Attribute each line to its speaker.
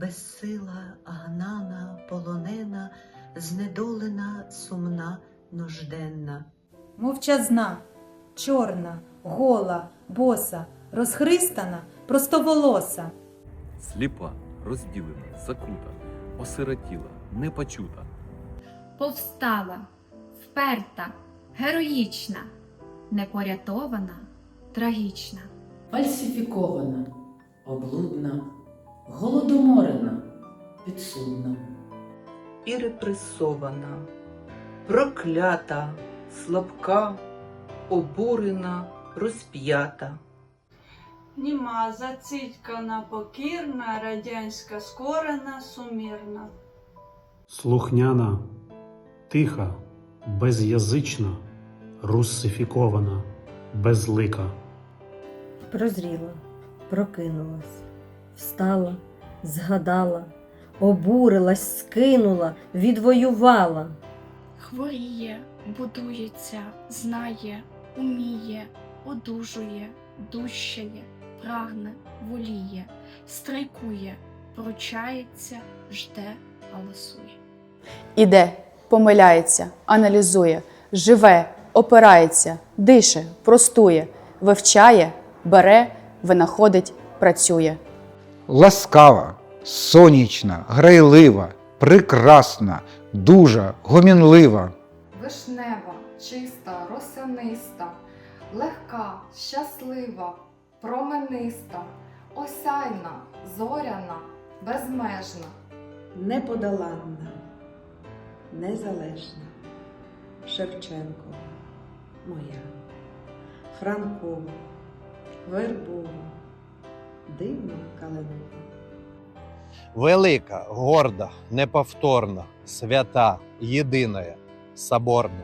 Speaker 1: безсила, гнана, полонена, знедолена, сумна, нужденна.
Speaker 2: Мовчазна, чорна, гола, боса, розхристана, простоволоса.
Speaker 3: Сліпа, розділена, закута, осиротіла, непочута.
Speaker 4: повстала, вперта, героїчна, непорятована, трагічна.
Speaker 5: фальсифікована, облудна, голодоморена, підсудна.
Speaker 6: і репресована, проклята, слабка, обурена, розп'ята.
Speaker 7: Німа, зацитькана, покірна, радянська скорена, сумірна.
Speaker 8: слухняна, тиха, безязична, руссифікована, безлика.
Speaker 9: Прозріла, прокинулась, встала, згадала, обурилась, скинула, відвоювала.
Speaker 10: Хворіє, будується, знає, уміє, одужує, дущає, прагне, воліє, страйкує, пручається, жде, галасує.
Speaker 11: Іде, помиляється, аналізує, живе, опирається, дише, простує, вивчає, бере, винаходить, працює.
Speaker 12: Ласкава, сонячна, грайлива, прекрасна, дуже гомінлива.
Speaker 10: Вишнева, чиста, росяниста, легка, щаслива, промениста, осяйна, зоряна, безмежна.
Speaker 1: Неподоланна, незалежна, Шевченко, моя, Франкова, Вербова, дивна калинова.
Speaker 13: Велика, горда, неповторна, свята, єдина, соборна.